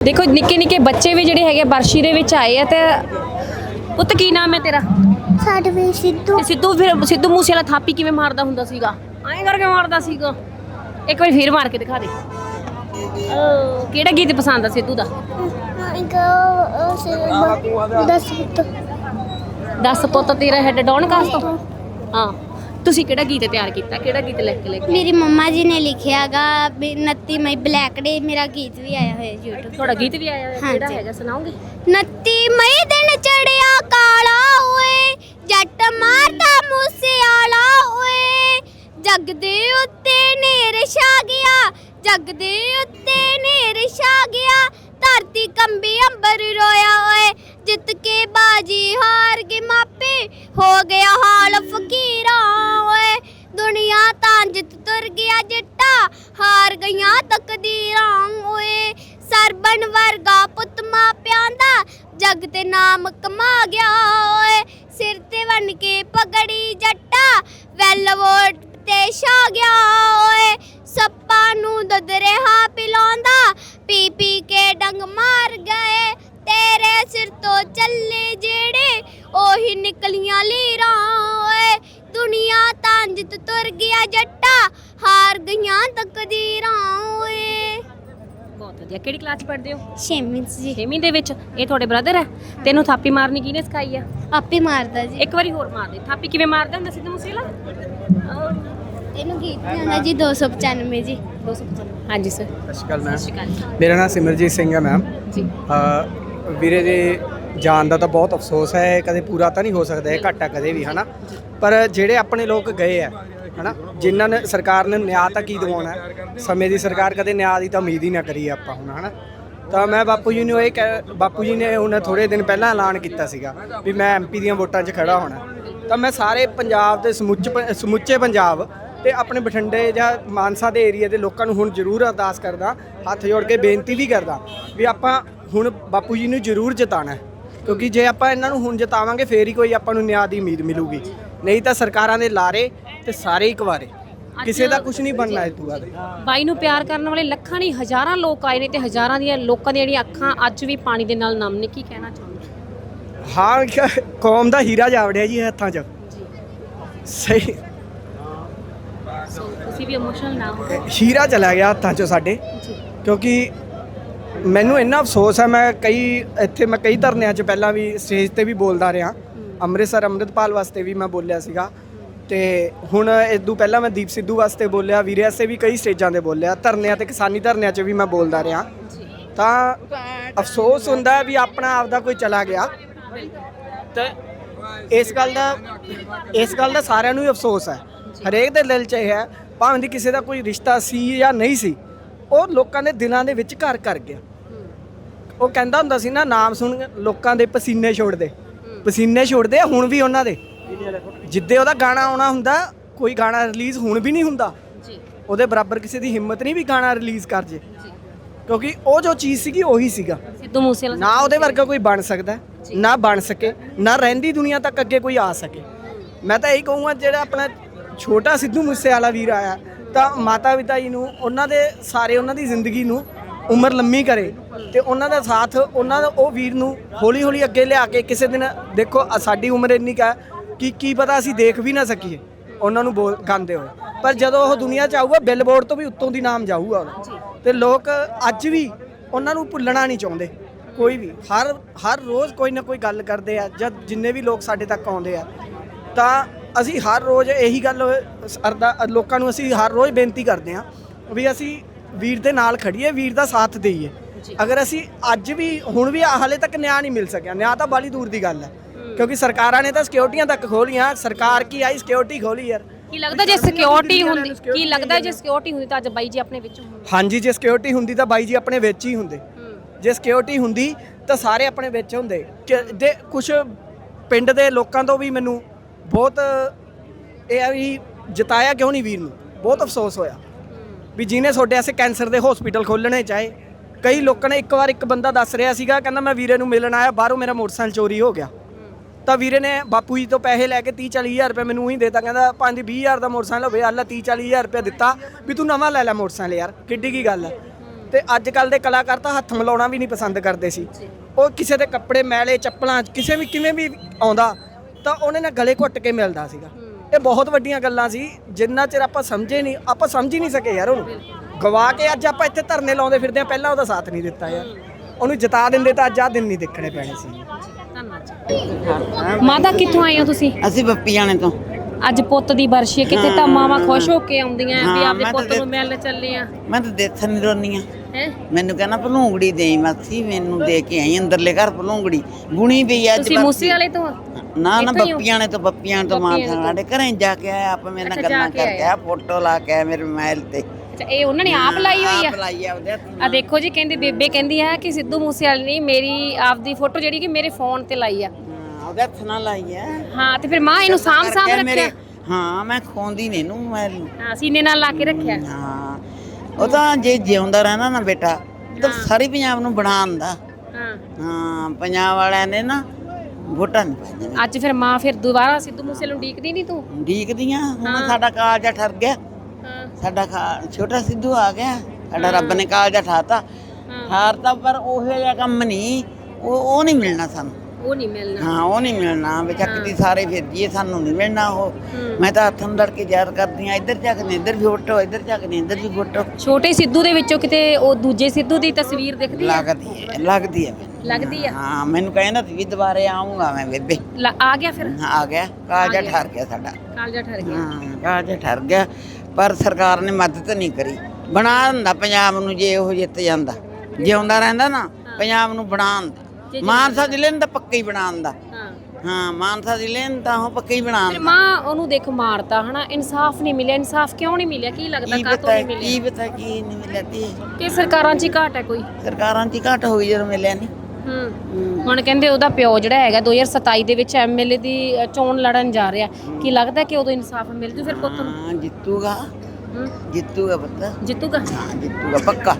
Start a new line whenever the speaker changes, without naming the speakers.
ਦੇਖੋ ਨਿੱਕੇ ਨਿੱਕੇ ਬੱਚੇ ਵੀ ਜਿਹੜੇ ਹੈਗੇ ਬਰਸ਼ੀ ਦੇ ਵਿੱਚ ਆਏ ਆ ਤੇ ਪੁੱਤ ਕੀ ਨਾਮ ਹੈ ਤੇਰਾ?
ਸਾਡੇ ਵੀ ਸਿੱਧੂ।
ਤੇ ਸਿੱਧੂ ਫਿਰ ਸਿੱਧੂ ਮੂਸੇ ਵਾਲਾ ਥਾਪੀ ਕਿਵੇਂ ਮਾਰਦਾ ਹੁੰਦਾ ਸੀਗਾ? ਐਂ ਕਰਕੇ ਮਾਰਦਾ ਸੀਗਾ। ਇੱਕ ਵਾਰੀ ਫੇਰ ਮਾਰ ਕੇ ਦਿਖਾ ਦੇ। ਕਿਹੜਾ ਗੀਤ ਪਸੰਦ ਆ ਸਿੱਧੂ ਦਾ?
ਇੱਕ ਦਸ ਪੁੱਤ।
ਦੱਸ ਪੁੱਤ ਤੇਰਾ ਹੈਡ ਡਾਊਨ ਕਾਸ ਤੋਂ ਹਾਂ। ਤੁਸੀਂ ਕਿਹੜਾ ਗੀਤ ਤਿਆਰ ਕੀਤਾ? ਕਿਹੜਾ ਗੀਤ ਲਿਖ ਕੇ ਲੈ ਕੇ
ਮੇਰੀ ਮੰਮਾ ਜੀ ਨੇ ਲਿਖਿਆਗਾ 29 ਮਈ ਬਲੈਕ ਡੇ ਮੇਰਾ ਗੀਤ ਵੀ ਆਇਆ ਹੋਇਆ YouTube
ਤੁਹਾਡਾ ਗੀਤ ਵੀ ਆਇਆ ਹੋਇਆ, ਕਿਹੜਾ। ਹੈਗਾ? ਸੁਣਾਓਗੇ?
29 ਮਈ ਦਿਨ ਚੜਿਆ ਕਾਲਾ ਓਏ ਜੱਟ ਮਾਰਦਾ ਮੂਸੇ ਆਲਾ ਓਏ। ਜੱਗ ਦੇ ਉੱਤੇ ਨੇਰ ਛਾ ਗਿਆ ਜੱਗ ਦੇ ਉੱਤੇ ਨੇਰ ਛਾ ਗਿਆ। ਧਰਤੀ ਕੰਬੀ ਅੰਬਰ ਰੋਇਆ ਓਏ ਜਿੱਤ ਕੇ ਬਾਜੀ ਹਾਰ ਗਏ ਮਾਪੇ। ਹੋ ਗਿਆ ਹਾਲ ਫਕੀਰਾਂ, ਓਏ। ਦੁਨੀਆ ਤਾਂ ਜਿੱਤ ਤੁਰ ਗਿਆ ਜੱਟਾ। ਹਾਰ ਗਈਆਂ ਤਕਦੀਰਾਂ, ਓਏ। ਸਰਬਨ ਵਰਗਾ ਪੁੱਤ ਮਾਪਿਆਂ ਦਾ ਜੱਗ ਤੇ ਨਾਮ ਕਮਾ ਗਿਆ, ਓਏ। ਸਿਰ ਤੇ ਵੰਨ ਕੇ ਪਗੜੀ ਜੱਟਾ, ਵੈਲ ਵੋਟ ਤੇ ਛਾ ਗਿਆ, ਓਏ। ਸੱਪਾਂ ਨੂੰ ਦੁੱਧ ਰਿਹਾ ਪਿਲਾਉਂਦਾ, ਪੀ ਪੀ ਕੇ ਡੰਗ ਮਾਰ ਗਏ। ਤੇਰੇ ਸਿਰ ਤੋਂ ਚੱਲੇ ਜਿਹੜੇ ਉਹੀ ਨਿਕਲੀਆਂ ਲੀਰਾਂ ਓਏ। ਦੁਨੀਆ ਤਾਂ ਜਿੱਤ ਤੁਰ ਗਿਆ ਜੱਟਾ ਹਾਰ ਗਈਆਂ ਤਕਦੀਰਾਂ ਓਏ।
ਬਹੁਤ ਵਧੀਆ। ਕਿਹੜੀ ਕਲਾਸ ਪੜ੍ਹਦੇ ਹੋ?
ਛੇਵੀਂ ਜੀ।
6ਵੀਂ ਦੇ ਵਿੱਚ? ਇਹ ਤੁਹਾਡੇ ਬ੍ਰਦਰ ਹੈ? ਤੈਨੂੰ ਥਾਪੀ ਮਾਰਨੀ ਕਿਹਨੇ ਸਿਖਾਈ ਆ?
ਆਪੇ ਮਾਰਦਾ ਜੀ।
ਇੱਕ ਵਾਰੀ ਹੋਰ ਮਾਰ ਦੇ। ਥਾਪੀ ਕਿਵੇਂ ਮਾਰਦਾ ਹੁੰਦਾ ਸਿੱਧੂ ਮੂਸੇਵਾਲਾ?
ਇਹਨੂੰ ਗੀਤ ਨਹੀਂ ਆਉਂਦਾ ਜੀ 295 ਜੀ।
ਹਾਂਜੀ ਸਰ
ਸਤਿ ਸ਼੍ਰੀ ਅਕਾਲ। ਮੈਮ ਮੇਰਾ ਨਾਮ ਸਿਮਰਜੀਤ ਸਿੰਘ ਹੈ ਮੈਮ
ਜੀ।
ਵੀਰੇ ਦੇ ਜਾਣ ਦਾ ਤਾਂ ਬਹੁਤ ਅਫਸੋਸ ਹੈ, ਇਹ ਕਦੇ ਪੂਰਾ ਤਾਂ ਨਹੀਂ ਹੋ ਸਕਦਾ, ਇਹ ਘਾਟਾ ਕਦੇ ਵੀ, ਹਨਾ? ਪਰ ਜਿਹੜੇ ਆਪਣੇ ਲੋਕ ਗਏ ਆ, ਹਨਾ? ਜਿਨ੍ਹਾਂ ਨੇ, ਸਰਕਾਰ ਨੇ ਨਿਆਂ ਤਾਂ ਕੀ ਦਿਵਾਉਣਾ? ਹੈ? ਸਮੇਂ ਦੀ ਸਰਕਾਰ ਕਦੇ ਨਿਆਂ ਦੀ ਤਾਂ ਉਮੀਦ ਹੀ ਨਾ ਕਰੀ ਆਪਾਂ ਹੁਣ, ਹਨਾ? ਤਾਂ ਮੈਂ ਬਾਪੂ ਜੀ ਨੂੰ ਇਹ ਕਹਿ- ਬਾਪੂ ਜੀ ਨੇ ਹੁਣ ਥੋੜੇ ਦਿਨ ਪਹਿਲਾਂ ਐਲਾਨ ਕੀਤਾ ਸੀਗਾ ਵੀ ਮੈਂ ਐਮਪੀ ਦੀਆਂ ਵੋਟਾਂ 'ਚ ਖੜਾ ਹੋਣਾ। ਤਾਂ ਮੈਂ ਸਾਰੇ ਪੰਜਾਬ ਦੇ ਸਮੁੱਚ ਪ- ਸਮੁੱਚੇ ਪੰਜਾਬ ਤੇ ਆਪਣੇ ਬਠਿੰਡੇ ਜਾਂ ਮਾਨਸਾ ਦੇ ਏਰੀਆ ਦੇ ਲੋਕਾਂ ਨੂੰ ਹੁਣ ਜ਼ਰੂਰ ਅਰਦਾਸ ਕਰਦਾ ਹੱਥ ਜੋੜ ਕੇ ਬੇਨਤੀ ਵੀ ਕਰਦਾ ਵੀ ਆਪਾਂ ਹੁਣ ਬਾਪੂ ਜੀ ਨੂੰ ਜ਼ਰੂਰ ਜਿਤਾਣਾ ਕਿਉਂਕਿ ਜੇ ਆਪਾਂ ਇਹਨਾਂ ਨੂੰ ਹੁਣ ਜਿਤਾਵਾਂਗੇ ਫੇਰ ਹੀ ਕੋਈ ਆਪਾਂ ਨੂੰ ਨਿਆਂ ਦੀ ਉਮੀਦ ਮਿਲੂਗੀ। ਨਹੀਂ ਤਾਂ ਸਰਕਾਰਾਂ ਦੇ ਲਾਰੇ ਤੇ ਸਾਰੇ ਹੀ ਕੁਵਾਰੇ। ਕਿਸੇ ਦਾ ਕੁਝ ਨਹੀਂ ਬਣਨਾ ਇਸ ਤੋਂ ਬਾਅਦ।
ਬਾਈ ਨੂੰ ਪਿਆਰ ਕਰਨ ਵਾਲੇ ਲੱਖਾਂ ਨਹੀਂ ਹਜ਼ਾਰਾਂ ਲੋਕ ਆਏ ਨੇ ਤੇ ਹਜ਼ਾਰਾਂ ਦੀਆਂ ਲੋਕਾਂ ਦੀਆਂ ਜਿਹੜੀਆਂ ਅੱਖਾਂ ਅੱਜ ਵੀ ਪਾਣੀ ਦੇ ਨਾਲ ਨਮ ਨੇ ਕੀ ਕਹਿਣਾ ਚਾਹੁੰਦੇ
ਹਾਂ ਕੌਮ ਦਾ ਹੀਰਾ ਜਾਵੜਿਆ ਜੀ ਹੱਥਾਂ 'ਚ। ਸਹੀ।
ਸੋ ਤੁਸੀਂ ਵੀ ਇਮੋਸ਼ਨਲ ਨਾ ਹੋ
ਹੀਰਾ ਚਲਾ ਗਿਆ ਹੱਥਾਂ 'ਚੋਂ ਸਾਡੇ। ਕਿਉਂਕਿ ਮੈਨੂੰ ਇੰਨਾ ਅਫਸੋਸ ਹੈ ਮੈਂ ਕਈ ਇੱਥੇ ਮੈਂ ਕਈ ਧਰਨਿਆਂ 'ਚ ਪਹਿਲਾਂ ਵੀ ਸਟੇਜ ਤੇ ਵੀ ਬੋਲਦਾ ਰਿਹਾ। ਅੰਮ੍ਰਿਤਸਰ ਅੰਮ੍ਰਿਤਪਾਲ ਵਾਸਤੇ ਵੀ ਮੈਂ ਬੋਲਿਆ ਸੀਗਾ। ਤੇ ਹੁਣ ਇਦੋਂ ਪਹਿਲਾਂ ਮੈਂ ਦੀਪ ਸਿੱਧੂ ਵਾਸਤੇ ਬੋਲਿਆ ਵੀਰੇ ਵਾਸਤੇ ਵੀ ਕਈ ਸਟੇਜਾਂ ਤੇ ਬੋਲਿਆ। ਧਰਨਿਆਂ ਤੇ ਕਿਸਾਨੀ ਧਰਨਿਆਂ 'ਚ ਵੀ ਮੈਂ ਬੋਲਦਾ ਰਿਹਾ। ਤਾਂ ਅਫਸੋਸ ਹੁੰਦਾ ਵੀ ਆਪਣਾ ਆਪਦਾ ਕੋਈ ਚਲਾ ਗਿਆ। ਤੇ ਇਸ ਗੱਲ ਦਾ ਇਸ ਗੱਲ ਦਾ ਸਾਰਿਆਂ ਨੂੰ ਹੀ ਅਫਸੋਸ ਹੈ। ਹਰੇਕ ਦੇ ਦਿਲ 'ਚ ਇਹ ਹੈ ਭਾਵੇਂ ਦੀ ਕਿਸੇ ਦਾ ਕੋਈ ਰਿਸ਼ਤਾ ਸੀ ਜਾਂ ਨਹੀਂ ਸੀ ਉਹ ਲੋਕਾਂ ਦੇ ਦਿਲਾਂ ਦੇ ਵਿੱਚ ਘਰ ਕਰ ਗਿਆ। ਉਹ ਕਹਿੰਦਾ ਹੁੰਦਾ ਸੀ ਨਾ ਨਾਮ ਸੁਣ ਲੋਕਾਂ ਦੇ ਪਸੀਨੇ ਛੋੜਦੇ। ਪਸੀਨੇ ਛੋੜਦੇ ਹੁਣ ਵੀ ਉਹਨਾਂ ਦੇ। ਜਿੱਦੇ ਉਹਦਾ ਗਾਣਾ ਆਉਣਾ ਹੁੰਦਾ ਕੋਈ ਗਾਣਾ ਰਿਲੀਜ਼ ਹੁਣ ਵੀ ਨਹੀਂ ਹੁੰਦਾ।
ਜੀ।
ਉਹਦੇ ਬਰਾਬਰ ਕਿਸੇ ਦੀ ਹਿੰਮਤ ਨਹੀਂ ਵੀ ਗਾਣਾ ਰਿਲੀਜ਼ ਕਰ ਜੇ। ਕਿਉਂਕਿ ਉਹ ਜੋ ਚੀਜ਼ ਸੀਗੀ ਉਹੀ ਸੀਗਾ।
ਸਿੱਧੂ ਮੂਸੇਵਾਲਾ
ਨਾ ਉਹਦੇ ਵਰਗਾ ਕੋਈ ਬਣ ਸਕਦਾ ਨਾ ਬਣ ਸਕੇ ਨਾ ਰਹਿੰਦੀ ਦੁਨੀਆ ਤੱਕ ਅੱਗੇ ਕੋਈ ਆ ਸਕੇ। ਮੈਂ ਤਾਂ ਇਹੀ ਕਹੂੰਗਾ ਜਿਹੜਾ ਆਪਣਾ ਛੋਟਾ ਸਿੱਧੂ ਮੂਸੇ ਵਾਲਾ ਵੀਰ ਆਇਆ ਤਾਂ ਮਾਤਾ ਪਿਤਾ ਜੀ ਨੂੰ ਉਹਨਾਂ ਦੇ ਸਾਰੇ ਉਹਨਾਂ ਦੀ ਜ਼ਿੰਦਗੀ ਨੂੰ ਉਮਰ ਲੰਮੀ ਕਰੇ ਤੇ ਉਹਨਾਂ ਦਾ ਸਾਥ ਉਹਨਾਂ ਦਾ ਉਹ ਵੀਰ ਨੂੰ ਹੌਲੀ ਹੌਲੀ ਅੱਗੇ ਲਿਆ ਕੇ ਕਿਸੇ ਦਿਨ ਦੇਖੋ ਸਾਡੀ ਉਮਰ ਇੰਨੀ ਕਾ ਕਿ ਕੀ ਪਤਾ ਅਸੀਂ ਦੇਖ ਵੀ ਨਾ ਸਕੀਏ ਉਹਨਾਂ ਨੂੰ ਬੋਲ ਗਾਉਂਦੇ ਹੋਏ। ਪਰ ਜਦੋਂ ਉਹ ਦੁਨੀਆ 'ਚ ਆਊਗਾ ਬਿਲਬੋਰਡ ਤੋਂ ਵੀ ਉੱਤੋਂ ਦੀ ਨਾਮ ਜਾਊਗਾ ਉਹਦਾ। ਤੇ ਲੋਕ ਅੱਜ ਵੀ ਉਹਨਾਂ ਨੂੰ ਭੁੱਲਣਾ ਨਹੀਂ ਚਾਹੁੰਦੇ ਕੋਈ ਵੀ। ਹਰ ਹਰ ਰੋਜ਼ ਕੋਈ ਨਾ ਕੋਈ ਗੱਲ ਕਰਦੇ ਆ ਜਦ ਜਿੰਨੇ ਵੀ ਲੋਕ ਸਾਡੇ ਤੱਕ ਆਉਂਦੇ ਆ ਤਾਂ ਅਸੀਂ ਹਰ ਰੋਜ਼ ਇਹੀ ਗੱਲ ਅਰਦਾ ਲੋਕਾਂ ਨੂੰ ਅਸੀਂ ਹਰ ਰੋਜ਼ ਬੇਨਤੀ ਕਰਦੇ ਆ ਵੀ ਅਸੀਂ ਵੀਰ ਦੇ ਨਾਲ ਖੜੀਏ ਵੀਰ ਦਾ ਸਾਥ ਦੇਈਏ। ਅਗਰ ਅਸੀਂ ਅੱਜ ਵੀ ਹੁਣ ਵੀ ਹਾਲੇ ਤੱਕ ਨਿਆਂ ਨਹੀਂ ਮਿਲ ਸਕਿਆ ਨਿਆਂ ਤਾਂ ਬਾਲੀ ਦੂਰ ਦੀ ਗੱਲ ਹੈ। ਕਿਉਂਕਿ ਸਰਕਾਰਾਂ ਨੇ ਤਾਂ ਸਿਕਿਉਰਟੀਆਂ ਤੱਕ ਖੋਲੀਆਂ ਸਰਕਾਰ ਕੀ ਆਈ ਸਿਕਿਉਰਿਟੀ ਖੋਲੀ ਯਾਰ।
ਕੀ ਲੱਗਦਾ ਜੇ ਸਿਕਿਉਰਿਟੀ ਹੁੰਦੀ ਕੀ ਲੱਗਦਾ ਜੇ ਸਿਕਿਉਰਿਟੀ ਹੁੰਦੀ ਤਾਂ ਅੱਜ ਬਾਈ ਜੀ ਆਪਣੇ ਵਿੱਚ ਹੁੰਦੇ
ਹਾਂਜੀ ਜੇ ਸਿਕਿਉਰਿਟੀ ਹੁੰਦੀ ਤਾਂ ਬਾਈ ਜੀ ਆਪਣੇ ਵਿੱਚ ਹੀ ਹੁੰਦੇ। ਜੇ ਸਿਕਿਉਰਿਟੀ ਹੁੰਦੀ ਤਾਂ ਸਾਰੇ ਆਪਣੇ ਵਿੱਚ ਹੁੰਦੇ। ਕਿ ਦੇ ਕੁਝ ਪਿੰਡ ਦੇ ਲੋਕਾਂ ਤੋਂ ਵੀ ਮੈਨੂੰ ਬਹੁਤ ਇਹ ਆ ਵੀ ਜਿਤਾਇਆ ਕਿਉਂ ਨਹੀਂ ਵੀਰ ਨੂੰ? ਬਹੁਤ ਅਫਸੋਸ ਹੋਇਆ। ਵੀ ਜਿਹਨੇ ਤੁਹਾਡੇ ਐਸੇ ਕੈਂਸਰ ਦੇ ਹਸਪੀਟਲ ਖੋਲਣੇ ਚਾਹੇ, ਕਈ ਲੋਕਾਂ ਨੇ ਇੱਕ ਵਾਰ ਇੱਕ ਬੰਦਾ ਦੱਸ ਰਿਹਾ ਸੀਗਾ, ਕਹਿੰਦਾ ਮੈਂ ਵੀਰੇ ਨੂੰ ਮਿਲਣ ਆਇਆ, ਬਾਹਰੋਂ ਮੇਰਾ ਮੋਟਰਸਾਈਕਲ ਚੋਰੀ ਹੋ ਗਿਆ। ਤਾਂ ਵੀਰੇ ਨੇ ਬਾਪੂ ਜੀ ਤੋਂ ਪੈਸੇ ਲੈ ਕੇ 30 40 ਹਜ਼ਾਰ ਰੁਪਏ ਮੈਨੂੰ ਉਹੀ ਦੇਤਾ, ਕਹਿੰਦਾ ਪੰਜ 20 ਹਜ਼ਾਰ ਦਾ ਮੋਟਰਸਾਈਕਲ ਹੋਵੇ ਅੱਲਾ 30 40 ਹਜ਼ਾਰ ਰੁਪਏ ਦਿੱਤਾ, ਵੀ ਤੂੰ ਨਵਾਂ ਲੈ ਲੈ ਮੋਟਰਸਾਈਕਲ ਯਾਰ, ਕਿੱਡੀ ਕੀ ਗੱਲ ਹੈ। ਤੇ ਅੱਜ ਕੱਲ ਦੇ ਕਲਾਕਾਰ ਤਾਂ ਹੱਥ ਮਿਲਾਉਣਾ ਵੀ ਨਹੀਂ ਪਸੰਦ ਕਰਦੇ ਸੀ। ਉਹ ਕਿਸੇ ਦੇ ਕੱਪੜੇ, ਮੈਲੇ, ਚੱਪਲਾਂ, ਕਿਸੇ ਵੀ ਕਿਵੇਂ ਵੀ ਆਉਂਦਾ ਤਾਂ ਉਹਨੇ ਨਾਲ ਗਲੇ ਘੁੱਟ ਕੇ ਮਿਲਦਾ ਸੀਗਾ। ਇਹ ਬਹੁਤ ਵੱਡੀਆਂ ਗੱਲਾਂ ਸੀ ਜਿੰਨਾ ਚਿਰ ਆਪਾਂ ਸਮਝੇ ਨਹੀਂ ਆਪਾਂ ਸਮਝ ਹੀ ਨਹੀਂ ਸਕੇ ਯਾਰ ਉਹਨੂੰ। ਗਵਾ ਕੇ ਅੱਜ ਆਪਾਂ ਇੱਥੇ ਧਰਨੇ ਲਾਉਂਦੇ ਫਿਰਦੇ ਆ ਪਹਿਲਾਂ ਉਹਦਾ ਸਾਥ ਨਹੀਂ ਦਿੱਤਾ ਯਾਰ। ਉਹਨੂੰ ਜਿਤਾ ਦਿੰਦੇ ਤਾਂ ਅੱਜ ਆਹ ਦਿਨ ਨਹੀਂ ਦੇਖਣੇ ਪੈਣੇ ਸੀ।
ਧੰਨਵਾਦ ਮਾਤਾ ਕਿੱਥੋਂ ਆਏ ਹੋ ਤੁਸੀਂ?
ਅਸੀਂ ਬੱਪੀ ਜਾਣੇ ਤੋਂ।
ਅੱਜ ਪੁੱਤ ਦੀ ਬਰਸ਼ੀ ਹੈ, ਕਿਤੇ ਤਾਂ ਮਾਵਾਂ ਖੁਸ਼ ਹੋ ਕੇ ਆਉਂਦੀਆਂ ਵੀ
ਹਾਂ,
ਆਪਦੇ
ਮੈਂ ਤਾਂ
ਪੁੱਤ ਨੂੰ ਮਿਲਣ ਚੱਲੇ ਆ
ਮੈਂ ਤਾਂ ਦੇਖਣ ਨਹੀਂ ਰੋਨੀ ਆ
ਹੈ?
ਮੈਨੂੰ ਕਹਿੰਦਾ ਭਲੂੰਗੜੀ ਦੇਈ ਮਾਸੀ ਮੈਨੂੰ ਦੇ ਕੇ ਆਈ ਅੰਦਰਲੇ ਘਰ ਭਲੂੰਗੜੀ। ਗੁਣੀ ਪਈ ਅੱਜ
ਤੁਸੀਂ
ਬਸ।
ਮੂਸੇ ਵਾਲੇ ਤੋਂ? ਆ?
ਨਾ ਨਾ
ਇੱਥੋਂ ਹੀ ਹੋ?
ਬੱਪੀਆਂ ਨੇ ਤੋਂ ਬੱਪੀਆਂ ਤੋਂ ਮਾਂ
ਬੱਪੀਆਂ ਤੋਂ।
ਸਾਡੇ ਘਰੇ ਜਾ ਕੇ ਆਇਆ ਆਪ ਮੇਰੇ ਨਾਲ
ਅੱਛਾ, ਜਾ
ਗੱਲਾਂ
ਕੇ
ਕਰਕੇ ਆਇਆ ਫੋਟੋ ਲਾ ਕੇ ਆਇਆ ਮੇਰੇ ਮੋਬਾਈਲ ਤੇ।
ਅੱਛਾ ਇਹ ਉਹਨਾਂ ਨੇ ਆਪ ਲਾਈ ਹੋਈ ਆ?
ਆਪ ਲਾਈ ਆ ਉਹਦੇ ਹੱਥ
ਆ ਦੇਖੋ ਜੀ ਕਹਿੰਦੀ ਬੇਬੇ ਕਹਿੰਦੀ ਹੈ ਕਿ ਸਿੱਧੂ ਮੂਸੇਵਾਲੇ ਨੇ ਮੇਰੀ ਆਪਦੀ ਫੋਟੋ ਜਿਹੜੀ ਕਿ ਮੇਰੇ ਫੋਨ ਤੇ ਲਾਈ ਆ।
ਹਾਂ, ਉਹਦੇ ਹੱਥ ਨਾਲ ਲਾਈ ਆ।
ਹਾਂ ਤੇ ਫਿਰ ਮਾਂ ਇਹਨੂੰ ਸਾਂਭ ਸਾਂਭ
ਕਰਕੇ ਮੇਰੇ-
ਰੱਖਿਆ?
ਹਾਂ ਮੈਂ ਖੋਂਦੀ ਨੇ ਇਹਨੂੰ ਮੋਬਾਈਲ ਨੂੰ।
ਹਾਂ ਸੀਨੇ ਨਾਲ ਲਾ ਕੇ ਰੱਖਿਆ।
ਹਾਂ ਉਹ ਤਾਂ ਜੇ ਜਿਉਂਦਾ ਰਹਿੰਦਾ ਨਾ ਬੇਟਾ ਤਾਂ ਸਾਰੇ ਪੰਜਾਬ ਨੂੰ ਬਣਾਉਂਦਾ
ਹਾਂ।
ਹਾਂ ਪੰਜਾਬ ਵਾਲਿਆਂ ਨੇ ਨਾ ਵੋਟਾਂ ਨਹੀਂ ਪਾਈਆਂ।
ਅੱਜ ਫਿਰ ਮਾਂ ਫਿਰ ਦੁਬਾਰਾ ਸਿੱਧੂ ਮੂਸੇਵਾਲੇ ਨੂੰ ਡੀਕਦੀ ਨਹੀਂ ਤੂੰ?
ਡੀਕਦੀਆਂ ਹੁਣ ਸਾਡਾ ਕਾਲਜਾ ਠਰ ਗਿਆ। ਸਾਡਾ ਛੋਟਾ ਸਿੱਧੂ ਆ ਗਿਆ। ਸਾਡਾ ਰੱਬ ਨੇ ਕਾਲਜਾ ਠਾਤਾ।
ਹਾਂ।
ਠਾਰਤਾ ਪਰ ਉਹ ਜਿਹਾ ਕੰਮ ਨਹੀਂ। ਉਹ ਉਹ ਨਹੀਂ ਮਿਲਣਾ ਸਾਨੂੰ।
ਉਹ ਨਹੀਂ ਮਿਲਣਾ।
ਹਾਂ ਉਹ ਨਹੀਂ ਮਿਲਣਾ। ਵੀ ਚੱਕਦੀ ਸਾਰੇ ਫਿਰ ਜੀਏ ਸਾਨੂੰ ਨਹੀਂ ਮਿਲਣਾ ਉਹ। ਮੈਂ ਤਾਂ ਹੱਥਾਂ ਨੂੰ ਲੜ ਕੇ ਯਾਦ ਕਰਦੀ ਆ ਇੱਧਰ ਚੱਕਦੇ ਇੱਧਰ ਵੀ ਫੋਟੋ ਇੱਧਰ ਚੱਕਦੇ ਇੱਧਰ ਵੀ ਫੋਟੋ।
ਛੋਟੇ ਸਿੱਧੂ ਦੇ ਵਿੱਚੋਂ ਕਿਤੇ ਉਹ ਦੂਜੇ ਸਿੱਧੂ ਦੀ ਤਸਵੀਰ ਦਿਖਦੀ
ਲੱਗਦੀ ਹੈ ਲੱਗਦੀ ਹੈ।
ਲੱਗਦੀ ਆ?
ਹਾਂ ਮੈਨੂੰ ਕਹਿੰਦਾ ਵੀ ਦੁਬਾਰੇ ਆਉਂਗਾ ਮੈਂ ਬੇਬੇ।
ਲ- ਆ ਗਿਆ ਫਿਰ?
ਆ ਗਿਆ। ਕਾਲਜਾ ਠਰ ਗਿਆ। ਸਾਡਾ।
ਕਾਲਜਾ ਠਰ ਗਿਆ।
ਹਾਂ ਕਾਲਜਾ ਠਰ ਗਿਆ। ਪਰ ਸਰਕਾਰ ਨੇ ਮਦਦ ਨਹੀਂ ਕਰੀ। ਬਣਾ ਦਿੰਦਾ ਪੰਜਾਬ ਨੂੰ ਜੇ ਉਹ ਜਿੱਤ ਜਾਂਦਾ। ਜਿਉਂਦਾ ਰਹਿੰਦਾ ਨਾ ਪੰਜਾਬ ਨੂੰ ਬਣਾ ਦਿੰਦਾ। ਮਾਨਸਾ ਜ਼ਿਲ੍ਹੇ ਨੂੰ ਤਾਂ ਪੱਕਾ ਹੀ ਬਣਾ ਦਿੰਦਾ।
ਹਾਂ।
ਹਾਂ ਮਾਨਸਾ ਜ਼ਿਲ੍ਹੇ ਨੂੰ ਤਾਂ ਉਹ ਪੱਕਾ ਹੀ ਬਣਾ
ਫਿਰ
ਦਿੰਦਾ।
ਮਾਂ ਉਹਨੂੰ ਦੇਖ ਮਾਰਤਾ ਹਨਾ? ਇਨਸਾਫ ਨਹੀਂ ਮਿਲਿਆ। ਇਨਸਾਫ ਕਿਉਂ ਨਹੀਂ ਮਿਲਿਆ? ਕੀ ਲੱਗਦਾ
ਕੀ
ਕਾਹਤੋਂ
ਪਤਾ
ਨਹੀਂ ਮਿਲਿਆ?
ਕੀ ਪਤਾ ਕੀ ਨਹੀਂ ਮਿਲਿਆ ਤੀ
ਕਿ ਸਰਕਾਰਾਂ 'ਚ ਹੀ ਘਾਟ ਹੈ ਕੋਈ?
ਸਰਕਾਰਾਂ 'ਚ ਹੀ ਘੱਟ ਹੋਈ ਜਦੋਂ ਮਿਲਿਆ ਨਹੀਂ
ਹੂੰ। ਹੁਣ ਕਹਿੰਦੇ ਉਹਦਾ ਪਿਓ ਜਿਹੜਾ ਹੈਗਾ 2027 ਦੇ ਵਿੱਚ ਐਮਐਲਏ ਦੀ ਚੋਣ ਲੜਨ ਜਾ ਰਿਹਾ। ਕੀ ਲੱਗਦਾ ਕਿ ਉਦੋਂ ਇਨਸਾਫ ਮਿਲ ਜੂ ਫਿਰ ਪੁੱਤ ਨੂੰ?
ਹਾਂ ਜਿੱਤੂਗਾ।
ਹੂੰ।
ਜਿੱਤੂਗਾ ਪੁੱਤ।
ਜਿੱਤੂਗਾ।
ਹਾਂ ਜਿੱਤੂਗਾ ਪੱਕਾ।